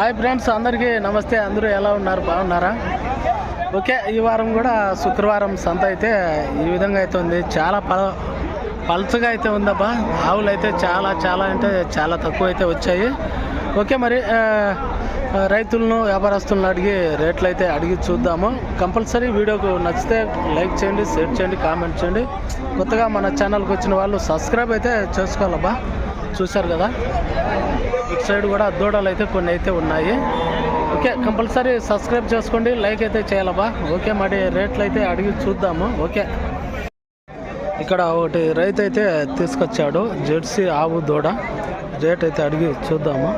Hi friends అందరికీ నమస్తే. అందరూ ఎలా ఉన్నారు? బాగున్నారా? ఓకే ఈ వారం కూడా శుక్రవారం సంత అయితే ఈ విధంగా అయితే ఉంది. చాలా పల పలుచగా అయితే ఉందబ్బా. ఆవులు అయితే చాలా చాలా అంటే చాలా తక్కువ అయితే వచ్చాయి. ఓకే మరి రైతులను వ్యాపారస్తులను అడిగి రేట్లు అయితే అడిగి చూద్దాము. కంపల్సరీ వీడియోకు నచ్చితే లైక్ చేయండి షేర్ చేయండి కామెంట్ చేయండి. కొత్తగా మన ఛానల్కి వచ్చిన వాళ్ళు సబ్స్క్రైబ్ అయితే చేసుకోవాలబ్బా. చూశారు కదా? ఇటు సైడ్ కూడా దూడలు అయితే కొన్ని అయితే ఉన్నాయి. ఓకే కంపల్సరీ సబ్స్క్రైబ్ చేసుకోండి లైక్ అయితే చేయాలబ్బా. ఓకే మరి రేట్లు అయితే అడిగి చూద్దాము. ఓకే. ఇక్కడ ఒకటి రైతు అయితే తీసుకొచ్చాడు జెర్సీ ఆవు దూడ. రేట్ అయితే అడిగి చూద్దాము.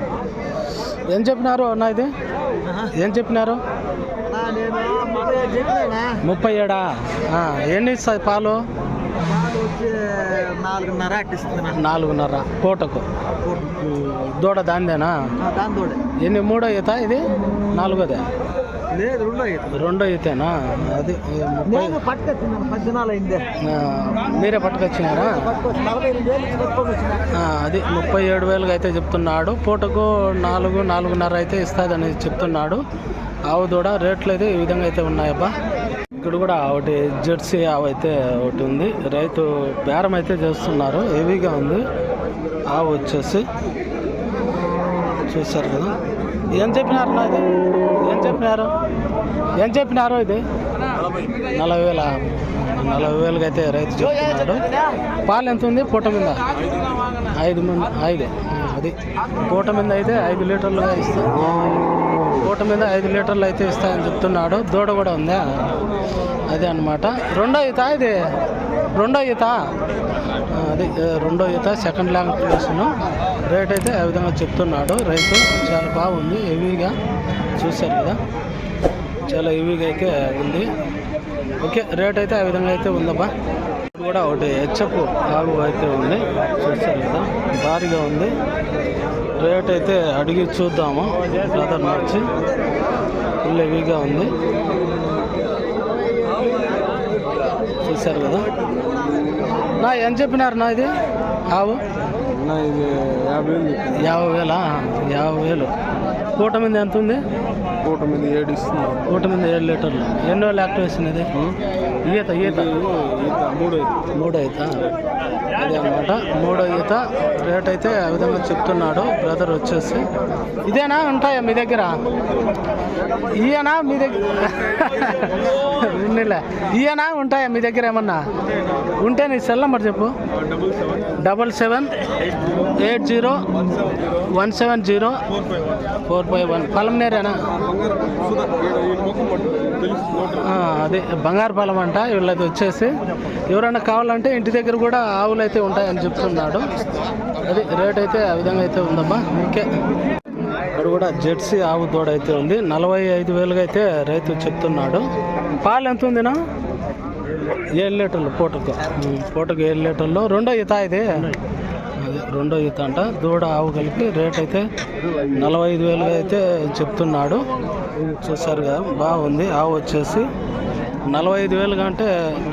ఏం చెప్పినారు అన్న ఇది? ఏం చెప్పినారు? ముప్పై ఏడా? ఎన్ని ఇస్తాయి పాలు? నాలుగున్నర నాలుగున్నర. పూటకు దూడ దాందేనా? దాని తోడే ఎన్ని మూడో ఈత ఇది? నాలుగోదే? లేదు రెండో ఈత. రెండో ఈతేనా? అది నేను అయిందే. మీరే పట్టుకొచ్చినారా? అది ముప్పై ఏడు వేలుగా అయితే చెప్తున్నాడు. పూటకు నాలుగు నాలుగున్నర అయితే ఇస్తుందని చెప్తున్నాడు. ఆవు దూడ రేట్లు అయితే ఈ విధంగా అయితే ఉన్నాయబ్బా. ఇక్కడ కూడా ఒకటి జెర్సీ ఆవు అయితే ఒకటి ఉంది. రైతు బేరం అయితే చేస్తున్నారు. హెవీగా ఉంది. ఆవు వచ్చేసి చూశారు కదా. ఏం చెప్పినారు నా ఇది ఏం చెప్పినారు? ఏం చెప్పినారు ఇది? నలభై వేల నలభై వేలుగా అయితే రైతు చెప్తున్నాడు. పాలు ఎంత ఉంది? పూట మీద? ఐదు మంది ఐదు. అది. పూట మీద అయితే ఐదు లీటర్లుగా ఇస్తాం పూట మీద ఐదు లీటర్లు అయితే ఇస్తాయని చెప్తున్నాడు. దూడ కూడా ఉందా? అదే అనమాట రెండో ఈత ఇది. రెండో ఈత. అది రెండో ఈత సెకండ్ లాంగ్వేషన్ రేట్ అయితే ఆ విధంగా చెప్తున్నాడు. రైతు చాలా బాగుంది హెవీగా చూశారు కదా. చాలా హెవీగా అయితే ఉంది. ఓకే రేట్ అయితే ఆ విధంగా అయితే ఉందబ్బా. కూడా ఒకటి హెచ్చప్ ఆగు అయితే ఉంది. చూస్తారు కదా భారీగా ఉంది. రేట్ అయితే అడిగి చూద్దాము. బ్రదర్ వచ్చి ఫుల్ హెవీగా ఉంది. చూశారు కదా. నా ఏం చెప్పినారు నా ఇది? ఆవు? ఇది యాభై వేలు యాభై వేలా? యాభై వేలు. పూట మీద ఎంత ఉంది? పూట మీద ఏడు ఇస్తున్నారు పూట మీద ఏడు లీటర్లు ఎన్ని వేలు యాక్టివేషన్ ఇది ఈత ఈత మూడు మూడో ఈత. అదే అనమాట మూడో ఈత. రేట్ అయితే ఆ విధంగా చెప్తున్నాడు. బ్రదర్ వచ్చేసి. ఇదేనా? ఉంటాయా మీ దగ్గర? ఇయనా మీ దగ్గర ఉన్నిలే ఇయనా ఉంటాయా మీ దగ్గర ఏమన్నా? ఉంటే నీ సెల్ నెంబర్ చెప్పు. Double seven eight zero one seven zero four five one. పలంనేరేనా అదే అదే బంగారుపాలెం అంట. వీళ్ళది వచ్చేసి ఎవరైనా కావాలంటే ఇంటి దగ్గర కూడా ఆవులు అయితే ఉంటాయని చెప్తున్నాడు. అది రేట్ అయితే ఆ విధంగా అయితే ఉందమ్మా. ఇంకే ఇక్కడ కూడా జెర్సీ ఆవు దూడ అయితే ఉంది. నలభై ఐదు వేలుగా అయితే రైతు చెప్తున్నాడు. పాలు ఎంత ఉందినా? ఏడు లీటర్లు పూటకు. పూటకు ఏడు లీటర్లు. రెండో ఈత ఇది. రెండో ఈత అంట. దూడ ఆవు కలిపి రేట్ అయితే నలభై ఐదు వేలుగా అయితే చెప్తున్నాడు. చూసారుగా బాగుంది. ఆవు వచ్చేసి నలభై ఐదు వేలుగా అంటే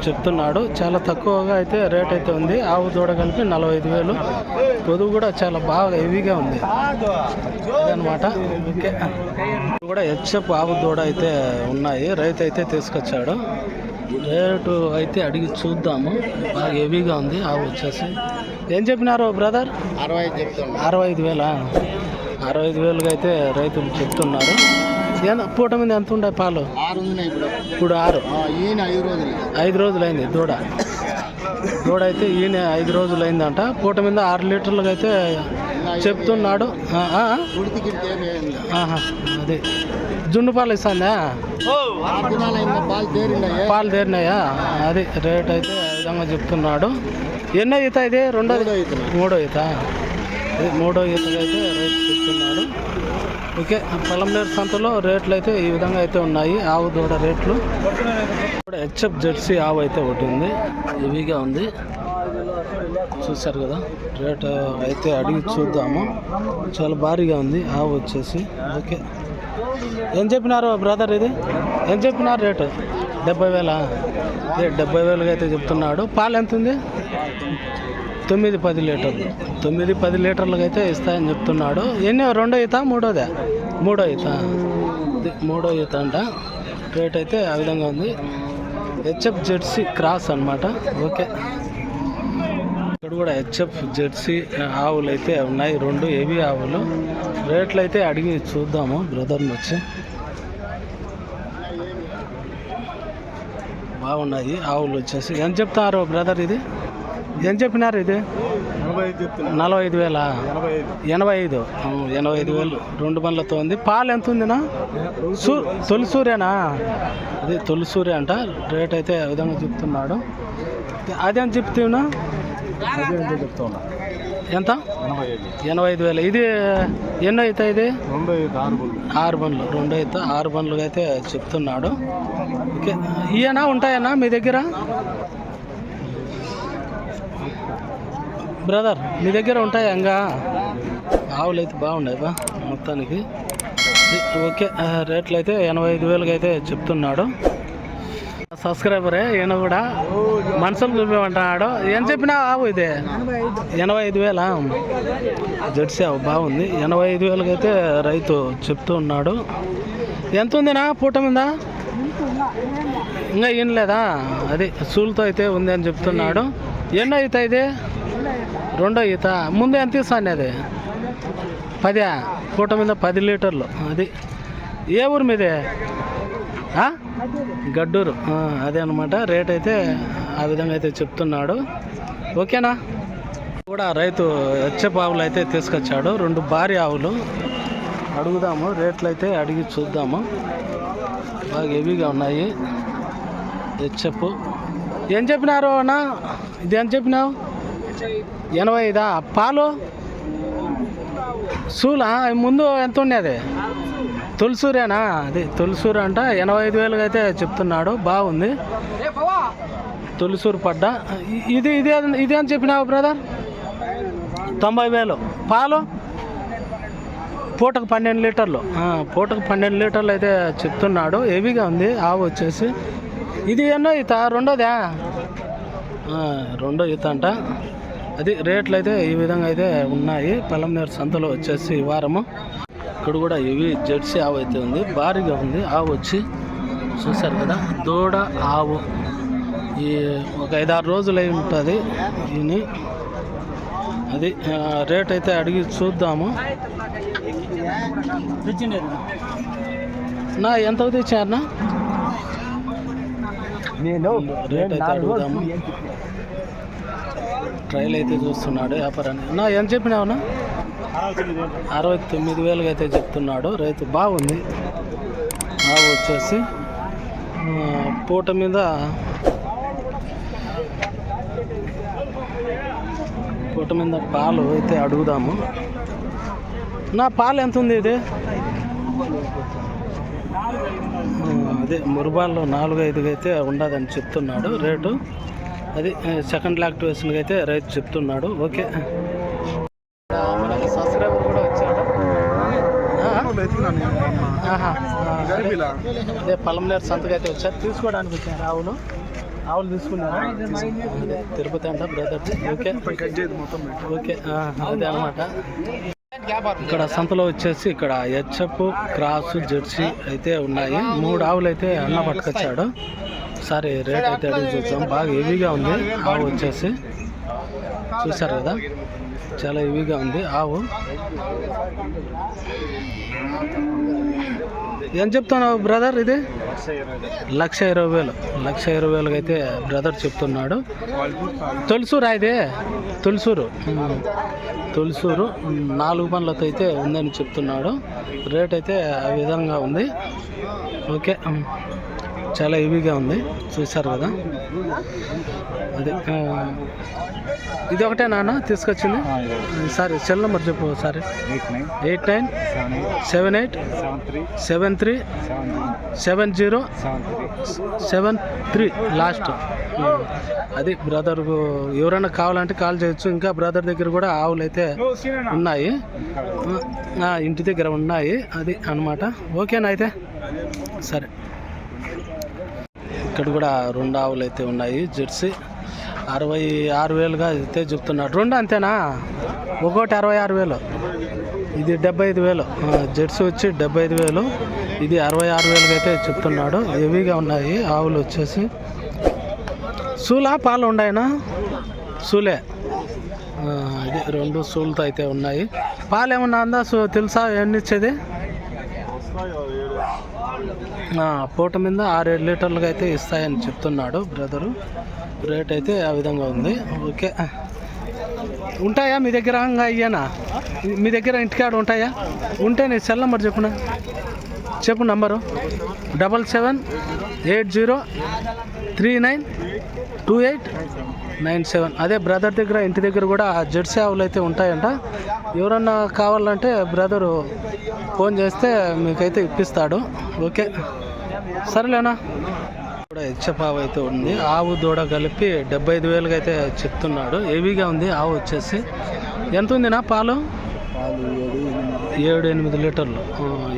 చెప్తున్నాడు. చాలా తక్కువగా అయితే రేట్ అయితే ఉంది. ఆవు దూడ కలిపి నలభై ఐదు వేలు. పొదువు కూడా చాలా బాగా హెవీగా ఉంది. అదనమాట ఓకే. కూడా హెచ్ఎఫ్ ఆవు దూడ అయితే ఉన్నాయి. రైతు అయితే తీసుకొచ్చాడు. రేటు అయితే అడిగి చూద్దాము. బాగా హెవీగా ఉంది ఆవు వచ్చేసి. ఏం చెప్పినారు బ్రదర్? అరవై అరవై ఐదు వేలా? అరవై ఐదు వేలుగా అయితే రైతులు చెప్తున్నారు. పూట మీద ఎంత ఉండే పాలు? ఆరు ఇప్పుడు ఆరు. ఈయన ఐదు రోజులు ఐదు దూడ. దూడ అయితే ఈయన ఐదు రోజులు అయిందంట పూట మీద ఆరు లీటర్లుగా అయితే చెప్తున్నాడు. అదే. జున్ను పాలు ఇస్తుందా? పాలు పాలు తేరినాయా? అది రేట్ అయితే విధంగా చెప్తున్నాడు. ఎన్నో ఈత ఇది? రెండో మూడో ఈత. మూడో ఈత. మూడో అయితే రేట్ చెప్తున్నాడు. ఓకే పొలంనేరు సంతలో రేట్లు అయితే ఈ విధంగా అయితే ఉన్నాయి. ఆవు దూడ రేట్లు. ఇక్కడ హెచ్ఎఫ్ జెర్సీ ఆవు అయితే ఒకటి ఉంది. హెవీగా ఉంది. చూశారు కదా రేట్ అయితే అడిగి చూద్దాము. చాలా భారీగా ఉంది ఆవు వచ్చేసి. ఓకే. ఏం చెప్పినారు బ్రదర్ ఇది? ఏం చెప్పినారు రేటు? డెబ్బై వేలా? డెబ్బై వేలుగా అయితే చెప్తున్నాడు. పాలు ఎంత ఉంది తొమ్మిది పది లీటర్లు. తొమ్మిది పది లీటర్లకు అయితే ఇస్తాయని చెప్తున్నాడు. ఎన్ని? రెండో ఈత మూడోదే? మూడో ఈత. మూడో ఈత అంట. రేట్ అయితే ఆ విధంగా ఉంది. హెచ్ఎఫ్ జెర్సీ క్రాస్ అనమాట ఓకే. ఇక్కడ కూడా హెచ్ఎఫ్ జెర్సీ ఆవులు అయితే ఉన్నాయి. రెండు ఏవీ ఆవులు? రేట్లు అయితే అడిగి చూద్దాము బ్రదర్ని వచ్చి. బాగున్నాయి ఆవులు వచ్చేసి. ఎంత చెప్తారు బ్రదర్ ఇది? ఎంత చెప్పినారు ఇది? నలభై ఐదు వేల? ఎనభై ఐదు. ఎనభై ఐదు. వేలు. రెండు బండ్లతో ఉంది పాలు ఎంత ఉందినా? సూ తొలి సూర్యనా? అది తొలి సూర్య అంట. రేట్ అయితే విధంగా చెప్తున్నాడు. అదేం చెప్తున్నా? ఎంత ఎనభై ఐదు. వేలు. ఇది ఎన్నో అవుతా ఇది? ఆరు బండ్లు. రెండు అయితే ఆరు బండ్లు అయితే చెప్తున్నాడు. ఓకే. ఇయేనా ఉంటాయన్నా మీ దగ్గర? బ్రదర్ మీ దగ్గర ఉంటాయి ఇంకా? ఆవులు అయితే బాగున్నాయి బా మొత్తానికి. ఓకే రేట్లు అయితే ఎనభై ఐదు వేలకి అయితే చెప్తున్నాడు. సబ్స్క్రైబరే ఈయన కూడా మనుషులు చూపించమంటున్నాడు ఏం చెప్పినా ఆవు ఇది? ఎనభై ఐదు వేల? జెర్సీ ఆవు బాగుంది. ఎనభై ఐదు వేలకి అయితే రైతు చెప్తూ ఉన్నాడు ఎంత ఉందినా పూట మీద? ఇంకా ఏం లేదా అది సూలుతో అయితే ఉంది అని చెప్తున్నాడు. ఎన్నో అవుతాయి ఇది? రెండో ఈత. ముందు ఎంత ఇస్తాను అది? పది? పూట మీద పది లీటర్లు. అది. ఏ ఊరు మీదే? గడ్డూరు. అదే అనమాట రేట్ అయితే ఆ విధంగా అయితే చెప్తున్నాడు. ఓకేనా? కూడా రైతు వచ్చే ఆవులు అయితే తీసుకొచ్చాడు. రెండు భారీ ఆవులు. అడుగుదాము. రేట్లు అయితే అడిగి చూద్దాము. బాగా హెవీగా ఉన్నాయి. హెచ్చప్ ఏం చెప్పినారు అన్న? ఇది ఏం చెప్పినావు? ఎనభై ఐదా పాలు? సూలా? ముందు ఎంత ఉండేది? తులసూరేనా? అది తులసూరు అంట ఎనభై ఐదు వేలుగా అయితే చెప్తున్నాడు బాగుంది. తులసూరు పడ్డ. ఇది ఇదే ఇదే అని చెప్పినావు బ్రదర్ తొంభై వేలు పాలు? పూటకు పన్నెండు లీటర్లు. పూటకు పన్నెండు లీటర్లు అయితే చెప్తున్నాడు. హెవీగా ఉంది ఆవు వచ్చేసి. ఇది ఎన్నో ఈత? రెండోదా? రెండో ఈత అంట. అది రేట్లు అయితే ఈ విధంగా అయితే ఉన్నాయి. పలంనేరు సంతలో వచ్చేసి ఈ వారము. ఇక్కడ కూడా ఇవి జెర్సీ ఆవు అయితే ఉంది. భారీగా ఉంది. ఆవు వచ్చి చూసారు కదా దూడ ఆవు. ఈ ఒక ఐదారు రోజులు అయి ఉంటుంది ఈయన అది రేట్ అయితే అడిగి చూద్దాము. నా ఎంత తెచ్చారనా రేట్ అయితే అడుగుదాము. ట్రైల్ అయితే చూస్తున్నాడు వ్యాపారాన్ని. నా ఎంత చెప్పినావునా అరవై తొమ్మిది వేలుగా అయితే చెప్తున్నాడు. రైతు బాగుంది. ఆవు వచ్చేసి పూట మీద పూట మీద పాలు అయితే అడుగుదాము. నా పాలు ఎంత ఉంది ఇది? అదే మురుబాల్లో నాలుగు ఐదుగా అయితే ఉండదని చెప్తున్నాడు. రేటు అది సెకండ్ లాక్టివేషన్కి అయితే రైతు చెప్తున్నాడు. ఓకే. సబ్స్క్రైబర్ కూడా వచ్చాడు అదే. పలంనేరు సంతకి అయితే వచ్చారు. తీసుకోవడానికి వచ్చారు ఆవులు ఆవులు తీసుకున్నారా? తిరుపతి అంట బ్రదర్ ఓకే. ఓకే అదే అనమాట ఇక్కడ సంతలో వచ్చేసి ఇక్కడ హెచ్ఎఫ్ క్రాస్ జెర్సీ అయితే ఉన్నాయి. మూడు ఆవులు అయితే అన్న పట్టుకొచ్చాడు. ఒకసారి రేట్ అయితే అడిగి చూద్దాం. బాగా హెవీగా ఉంది. ఆవు వచ్చేసి చూసారు కదా? చాలా హెవీగా ఉంది. ఆవు. ఏం చెప్తున్నావు బ్రదర్ ఇది? లక్ష ఇరవై వేలు. లక్ష ఇరవై వేలకు అయితే బ్రదర్ చెప్తున్నాడు. తొలిసూరా ఇది? తులసూరు. తులసూరు. నాలుగు పనులతో అయితే ఉందని చెప్తున్నాడు. రేట్ అయితే ఆ విధంగా ఉంది. ఓకే. చాలా హెవీగా ఉంది. చూశారు కదా? అది ఇది ఒకటే నాన్న తీసుకొచ్చింది? సారీ సెల్ నెంబర్ చెప్పు sorry. Eight nine. Seven eight. Seven three. Seven zero. Seven three. Last. అది బ్రదర్కు ఎవరైనా కావాలంటే కాల్ చేయొచ్చు. ఇంకా బ్రదర్ దగ్గర కూడా ఆవులు అయితే ఉన్నాయి. ఇంటి దగ్గర ఉన్నాయి. అది అన్నమాట. ఓకేనా అయితే? సరే. ఇక్కడ కూడా రెండు ఆవులు అయితే ఉన్నాయి జెర్సీ. అరవై ఆరు వేలుగా అయితే చెప్తున్నాడు రెండు అంతేనా? ఒక్కోటి అరవై ఆరు వేలు. ఇది డెబ్బై ఐదు వేలు. జెర్సీ వచ్చి డెబ్బై ఐదు వేలు. ఇది అరవై ఆరు వేలుగా అయితే చెప్తున్నాడు. హెవీగా ఉన్నాయి ఆవులు వచ్చేసి. సూలా పాలు ఉన్నాయనా సూలే. ఇది రెండు సూలతో అయితే ఉన్నాయి. పాలు ఏమన్నా అందా? సో తెలుసా? ఎన్ని ఇచ్చేది? పూట మీద ఆరు ఏడు లీటర్లుగా అయితే ఇస్తాయని చెప్తున్నాడు బ్రదరు. రేట్ అయితే ఆ విధంగా ఉంది. ఓకే. ఉంటాయా? మీ దగ్గర ఇంకా అయ్యానా మీ దగ్గర ఇంటికాడ ఉంటాయా? ఉంటే నీ సెల్ నెంబర్ చెప్పునా చెప్పు number. Double seven eight zero three nine two eight nine seven. అదే బ్రదర్ దగ్గర ఇంటి దగ్గర కూడా జెర్సీ ఆవులు అయితే ఉంటాయంట. ఎవరన్నా కావాలంటే బ్రదరు ఫోన్ చేస్తే మీకైతే ఇప్పిస్తాడు. ఓకే. సరేలేనా? కూడా హెచ్చపావు అయితే ఉంది. ఆవు దూడ కలిపి డెబ్బై ఐదు వేలుగా అయితే చెప్తున్నాడు. హెవీగా ఉంది ఆవు వచ్చేసి. ఎంత ఉందినా పాలు? ఏడు ఎనిమిది లీటర్లు.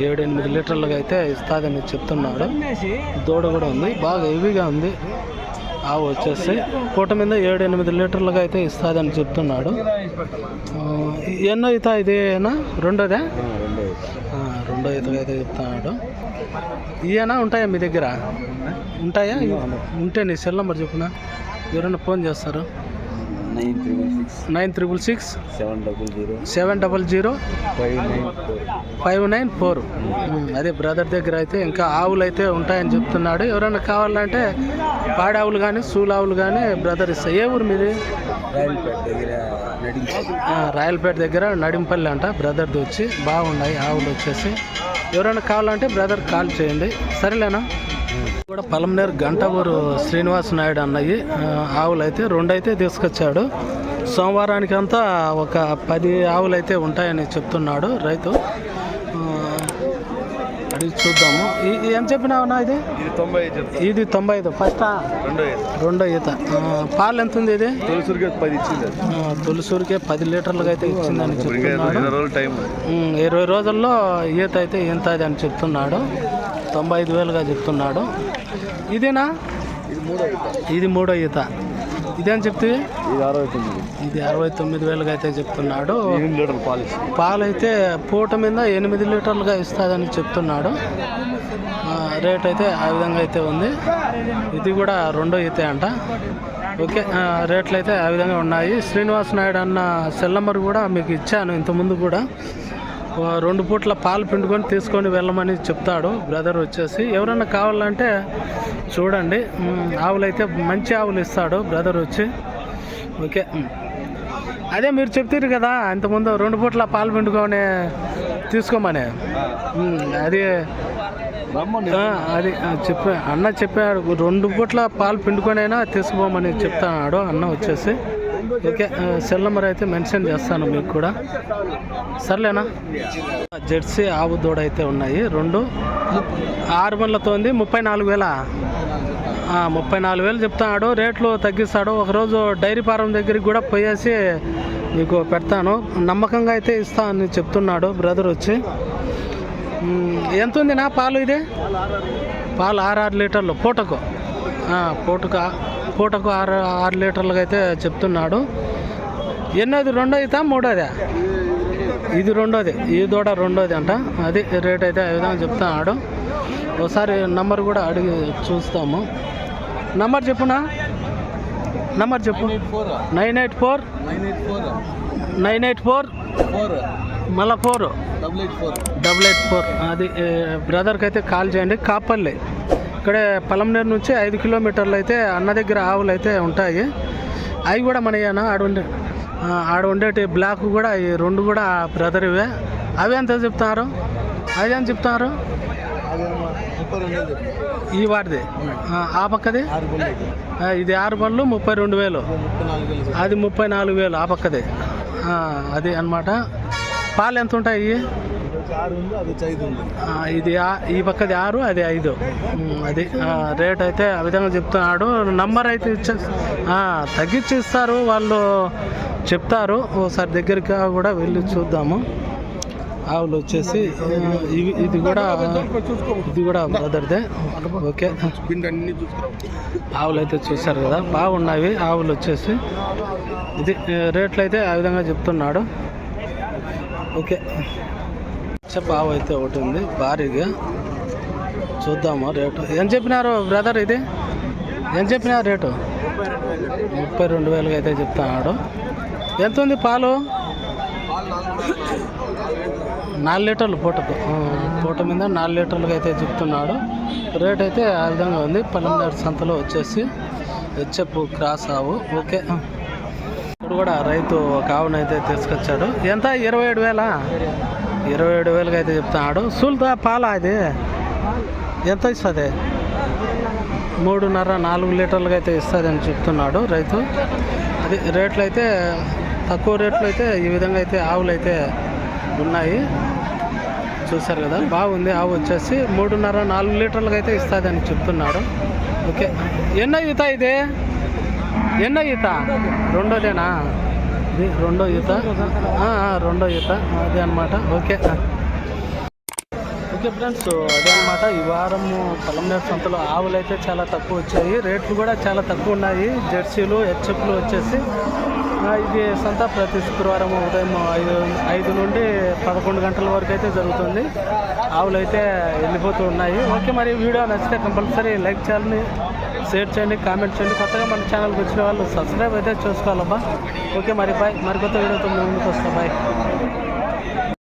ఏడు ఎనిమిది లీటర్లుగా అయితే ఇస్తాదని చెప్తున్నాడు. దూడ కూడా ఉంది. బాగా హెవీగా ఉంది. ఆవు వచ్చేసి పూట మీద ఏడు ఎనిమిది లీటర్లుగా అయితే ఇస్తుందని చెప్తున్నాడు. ఎన్నో ఈత ఇదేనా రెండోదే? రెండో ఈతగా అయితే చెప్తున్నాడు. ఇవేనా ఉంటాయా మీ దగ్గర? ఉంటాయా? ఉంటే నీ సెల్ నెంబర్ చెప్పునా? ఎవరైనా ఫోన్ చేస్తారు? Nine triple six seven double zero seven double zero five nine five nine four. అదే బ్రదర్ దగ్గర అయితే ఇంకా ఆవులు అయితే ఉంటాయని చెప్తున్నాడు. ఎవరైనా కావాలంటే పాడావులు కానీ సూలావులు కానీ బ్రదర్ ఇస్తాయి ఏ ఊరు మీది? రాయలపేట దగ్గర నడింపల్లి. అంట బ్రదర్ది వచ్చి బాగున్నాయి ఆవులు వచ్చేసి. ఎవరైనా కావాలంటే బ్రదర్ కాల్ చేయండి. సరేలేనా? కూడా పలమనేరు గంటవూరు శ్రీనివాస్ నాయుడు అన్నయ్యి ఆవులు అయితే రెండు అయితే తీసుకొచ్చాడు. సోమవారానికి అంతా ఒక పది ఆవులు అయితే ఉంటాయని చెప్తున్నాడు రైతు. అడిగి చూద్దాము. ఏం చెప్పినావునా ఇది? ఇది తొంభై ఇది తొంభై ఐదు. ఫస్ట్? రెండో ఈత. పాలు ఎంత ఉంది ఇది? తొలిసూరుగా పది ఇచ్చింది. తొలిసూరికే పది లీటర్లుగా అయితే ఇచ్చిందని చెప్తున్నాడు. ఇరవై రోజుల్లో ఈత అయితే అది అని చెప్తున్నాడు. తొంభై ఐదు వేలుగా చెప్తున్నాడు. ఇదేనా? ఇది మూడో ఈత. ఇది చెప్తే ఇది అరవై తొమ్మిది. ఇది అరవై తొమ్మిది వేలుగా అయితే చెప్తున్నాడు లీటర్ల పాలు అయితే పూట మీద ఎనిమిది లీటర్లుగా ఇస్తుందని చెప్తున్నాడు. రేట్ అయితే ఆ విధంగా అయితే ఉంది. ఇది కూడా రెండో ఈతే అంట. ఓకే రేట్లు అయితే ఆ విధంగా ఉన్నాయి. శ్రీనివాస్ నాయుడు అన్న సెల్ నెంబర్ కూడా మీకు ఇచ్చాను ఇంతకుముందు కూడా. రెండు పూట్ల పాలు పిండుకొని తీసుకొని వెళ్ళమని చెప్తాడు. బ్రదర్ వచ్చేసి ఎవరన్నా కావాలంటే చూడండి. ఆవులు అయితే మంచి ఆవులు ఇస్తాడు బ్రదర్ వచ్చి. ఓకే. అదే మీరు చెప్తారు కదా ఇంతకుముందు రెండు పూట్ల పాలు పిండుకొని తీసుకోమని. అది అది చెప్పా అన్న చెప్పాడు రెండు పూట్ల పాలు పిండుకొని అయినా తీసుకుపోమని చెప్తాడు అన్న వచ్చేసి ఓకే సెల్ నెంబర్ అయితే మెన్షన్ చేస్తాను మీకు కూడా. సర్లేనా? జెర్సీ ఆవు దూడ అయితే ఉన్నాయి. రెండు ఆరు బండ్లతో ఉంది ముప్పై నాలుగు వేల? ముప్పై నాలుగు వేలు చెప్తాడు. రేట్లు తగ్గిస్తాడు. ఒకరోజు డైరీ ఫారం దగ్గరికి కూడా పోయేసి మీకు పెడతాను. నమ్మకంగా అయితే ఇస్తా అని చెప్తున్నాడు బ్రదర్ వచ్చి. ఎంత ఉంది నా పాలు ఇది? పాలు ఆరు ఆరు లీటర్లు. పూటకు. పూటకు? పూటకు ఆరు ఆరు లీటర్లుగా అయితే చెప్తున్నాడు. ఎన్నోది? రెండో అవుతా మూడోదా? ఇది రెండోది. ఈ దూడ రెండోది అంట. అది రేట్ అయితే ఆ విధంగా చెప్తున్నాడు. ఒకసారి నంబర్ కూడా అడిగి చూస్తాము. నంబర్ చెప్పునా నంబర్ చెప్పు. Nine eight four. Nine eight four. Nine eight four four మళ్ళా four. Double eight four. Double eight four. అది బ్రదర్కి అయితే కాల్ చేయండి. కాపల్లి ఇక్కడే పలంనేరు నుంచి ఐదు కిలోమీటర్లు అయితే అన్న దగ్గర ఆవులు అయితే ఉంటాయి. అవి కూడా మనయేనా ఆడ ఉండే ఆడ ఉండేటి బ్లాక్ కూడా ఈ రెండు కూడా బ్రదర్ ఇవే. అవి ఎంత చెప్తున్నారు అవి ఎంత చెప్తున్నారు ఈ వాటిది? ఆ, పక్కది? ఇది ఆరు బండ్లు ముప్పై రెండు వేలు. అది ముప్పై నాలుగు వేలు ఆ పక్కది. అది అన్నమాట. పాలు ఎంత ఉంటాయి? ఆరు ఇది ఆ- ఈ పక్కది ఆరు అది ఐదు. అది రేట్ అయితే ఆ విధంగా చెప్తున్నాడు. నంబర్ అయితే ఇచ్చే తగ్గించి ఇస్తారు వాళ్ళు చెప్తారు. ఒకసారి దగ్గరికి కూడా వెళ్ళి చూద్దాము. ఆవులు వచ్చేసి ఇవి ఇది కూడా ఇది కూడా బ్రదర్దే. ఓకే. ఆవులు అయితే చూసారు కదా బాగున్నవి ఆవులు వచ్చేసి. ఇది రేట్లు అయితే ఆ విధంగా చెప్తున్నాడు. ఓకే. చెప్ప ఆవు అయితే ఒకటి ఉంది భారీగా. చూద్దాము రేటు. ఏం చెప్పినారు బ్రదర్ ఇది? ఏం చెప్పినారు రేటు? ముప్పై రెండు వేలుగా అయితే చెప్తున్నాడు. ఎంత ఉంది పాలు? నాలుగు లీటర్లు పూటకు. పూట మీద నాలుగు లీటర్లుగా అయితే చెప్తున్నాడు. రేట్ అయితే ఆ విధంగా ఉంది. పల్లెమూరు సంతలో వచ్చేసి హెచ్ఎఫ్ క్రాస్ ఆవు. ఓకే. ఇప్పుడు కూడా రైతు ఒక ఆవునైతే తీసుకొచ్చాడు. ఎంత? ఇరవై ఏడు వేలా? ఇరవై ఏడు వేలకి అయితే చెప్తున్నాడు. సూల్తా పాల అది ఎంత ఇస్తుంది? మూడున్నర నాలుగు లీటర్లకి అయితే ఇస్తుంది అని చెప్తున్నాడు రైతు. అది రేట్లు అయితే తక్కువ రేట్లు అయితే ఈ విధంగా అయితే ఆవులు అయితే ఉన్నాయి. చూసారు కదా బాగుంది ఆవు వచ్చేసి మూడున్నర నాలుగు లీటర్లకి అయితే ఇస్తుంది అని చెప్తున్నాడు. ఓకే. ఎన్న ఈత ఇది? ఎన్న ఈత? రెండోదేనా? ఇది రెండో ఈత. రెండో ఈత. అదే అనమాట ఓకే. ఓకే ఫ్రెండ్స్ అదే అనమాట ఈ వారం పలమనేరు సంతలో ఆవులు అయితే చాలా తక్కువ వచ్చాయి. రేట్లు కూడా చాలా తక్కువ ఉన్నాయి. జెర్సీలు హెచ్ఎఫ్లు వచ్చేసి ఇది సంత ప్రతి శుక్రవారం ఉదయం ఐదు ఐదు నుండి పదకొండు గంటల వరకు అయితే జరుగుతుంది. ఆవులు అయితే వెళ్ళిపోతూ ఉన్నాయి. ఓకే మరి వీడియో నచ్చితే కంపల్సరీ లైక్ చేయాలని షేర్ చేయండి కామెంట్ చేయండి. కొత్తగా మన ఛానల్కి వచ్చిన వాళ్ళు సబ్స్క్రైబ్ అయితే చేసుకోవాలబ్బా. ఓకే మరి బాయ్ మరి కొత్త వీడియోతో ముందుకు వస్తా. బాయ్